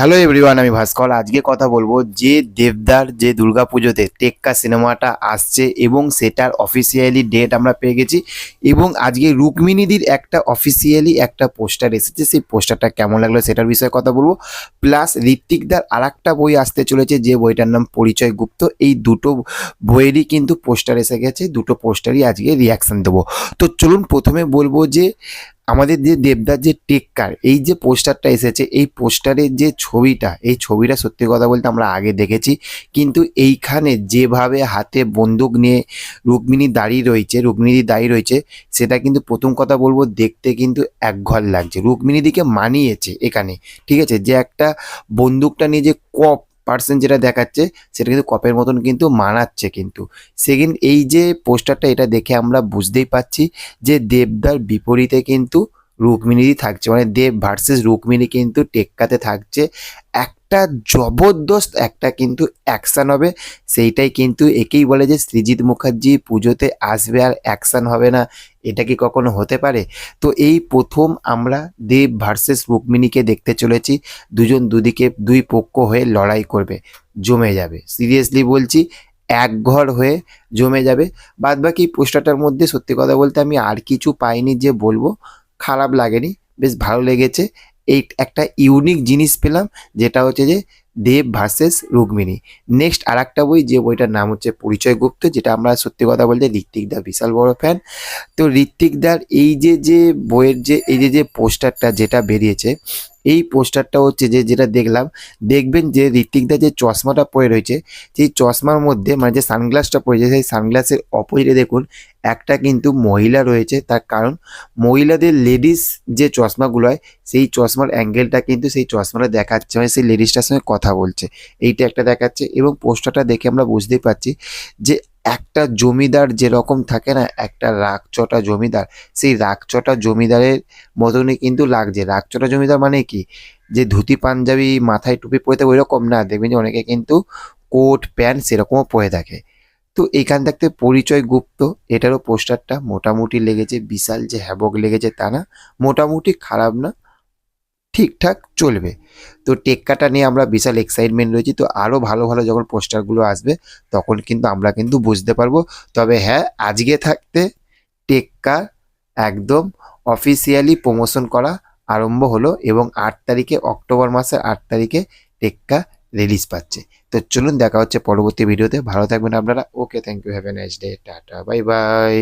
Hello everyone আমি ভাস্কর। আজকে কথা বলব যে দেবদার যে দুর্গাপুজোতে টেক্কা সিনেমাটা আসছে এবং সেটার অফিসিয়ালি ডেট আমরা পেয়ে গেছি এবং আজকে রুক্মিণীদির একটা অফিসিয়ালি একটা পোস্টার এসেছে। সেই পোস্টারটা কেমন লাগল সেটার বিষয়ে কথা বলব। প্লাস ঋত্বিকদার আর একটা বই আসতে চলেছে যে বইটার নাম পরিচয় গুপ্ত। এই দুটো বইয়েরই কিন্তু পোস্টার এসে গেছে। দুটো পোস্টারই আজকে রিয়াকশন দেবো। তো চলুন প্রথমে বলব যে আমাদের যে দেবদার যে টেক্কার, এই যে পোস্টারটা এসেছে, এই পোস্টারের যে ছবিটা, এই ছবিটা সত্যি কথা বলতে আমরা আগে দেখেছি। কিন্তু এইখানে যেভাবে হাতে বন্দুক নিয়ে রুক্মিণী দাঁড়িয়ে রয়েছে, রুক্মিণী দাঁড়িয়ে রয়েছে, সেটা কিন্তু প্রথম কথা বলব, দেখতে কিন্তু একঘর লাগছে। রুক্মিণীদিকে মানিয়েছে এখানে, ঠিক আছে? যে একটা বন্দুকটা নিয়ে যে কপ পার্সেন্ট যেটা দেখাচ্ছে, সেটা কিন্তু কপের মতন কিন্তু মানাচ্ছে কিন্তু। সেকেন্ড এই যে পোস্টারটা এটা দেখে আমরা বুঝতেই পাচ্ছি যে দেবদার বিপরীতে কিন্তু রুক্মিণীরই থাকছে। মানে দেব ভার্সেস রুক্মিণী কিন্তু টেক্কাতে থাকছে। একটা জবরদস্ত একটা কিন্তু অ্যাকশান হবে। সেইটাই কিন্তু একেই বলে যে সৃজিৎ মুখার্জি পুজোতে আসবে আর অ্যাকশান হবে না। এটা কি কখনো হতে পারে? তো এই প্রথম আমরা দেব ভার্সেস রুক্মিণীকে দেখতে চলেছি। দুজন দুদিকে দুই পক্ষ হয়ে লড়াই করবে। জমে যাবে। সিরিয়াসলি বলছি, এক ঘর হয়ে জমে যাবে। বাদ বাকি পোস্টারটার মধ্যে সত্যি কথা বলতে আমি আর কিছু পাইনি যে বলব। খারাপ লাগেনি, বেশ ভালো লেগেছে। এই একটা ইউনিক জিনিস পেলাম, যেটা হচ্ছে যে দেব ভার্সেস রুক্মিণী। নেক্সট আর একটা বই, যে বইটার নাম হচ্ছে পরিচয় গুপ্ত, যেটা আমরা সত্যি কথা বলতে ঋত্বিক দা বিশাল বড় ফ্যান তো ঋত্বিক দার এই যে যে বইয়ের যে, এই যে যে পোস্টারটা যেটা বেরিয়েছে এই পোস্টারটা হচ্ছে যে, যেটা দেখলাম, দেখবেন যে ঋত্বিকদা যে চশমাটা পরে রয়েছে, সেই চশমার মধ্যে মানে যে সানগ্লাসটা পরেছে সেই সানগ্লাসের অপোজিটে দেখুন, একটা কিন্তু মহিলা রয়েছে। তার কারণ, মহিলাদের লেডিস যে চশমাগুলো হয়, সেই চশমার অ্যাঙ্গেলটা কিন্তু সেই চশমাটা দেখাচ্ছে মানে সেই লেডিসটার সঙ্গে কথা বলছে। এইটা একটা দেখাচ্ছে এবং পোস্টারটা দেখে আমরা বুঝতেই পারছি যে একটা জমিদার যেরকম থাকে না, একটা রাগচটা জমিদার। সেই রাগচটা জমিদারের মতনই কিন্তু লাগছে। রাগচটা জমিদার মানে কি? যে ধুতি পাঞ্জাবি মাথায় টুপি পরে থাকে ওই রকম না। দেখবেন যে অনেকে কিন্তু কোট, প্যান্ট সেরকমও পরে থাকে। তো এইখান থাকতে পরিচয় গুপ্ত, এটারও পোস্টারটা মোটামুটি লেগেছে, বিশাল যে হ্যাবক লেগেছে তা না। মোটামুটি খারাপ না। ঠিকঠাক চলবে। তো টেক্কাটা নিয়ে আমরা বিশাল এক্সাইটমেন্ট রয়েছি। তো আরও ভালো ভালো যখন পোস্টারগুলো আসবে, তখন কিন্তু আমরা কিন্তু বুঝতে পারব। তবে হ্যাঁ আজকে থাকতে টেক্কা একদম অফিসিয়ালি প্রমোশন করা আরম্ভ হলো এবং আট তারিখে, অক্টোবর মাসের আট তারিখে টেক্কা রিলিজ পাচ্ছে। তো চলুন দেখা হচ্ছে পরবর্তী ভিডিওতে ভালো থাকবেন আপনারা। Okay thank you have a nice day tata bye bye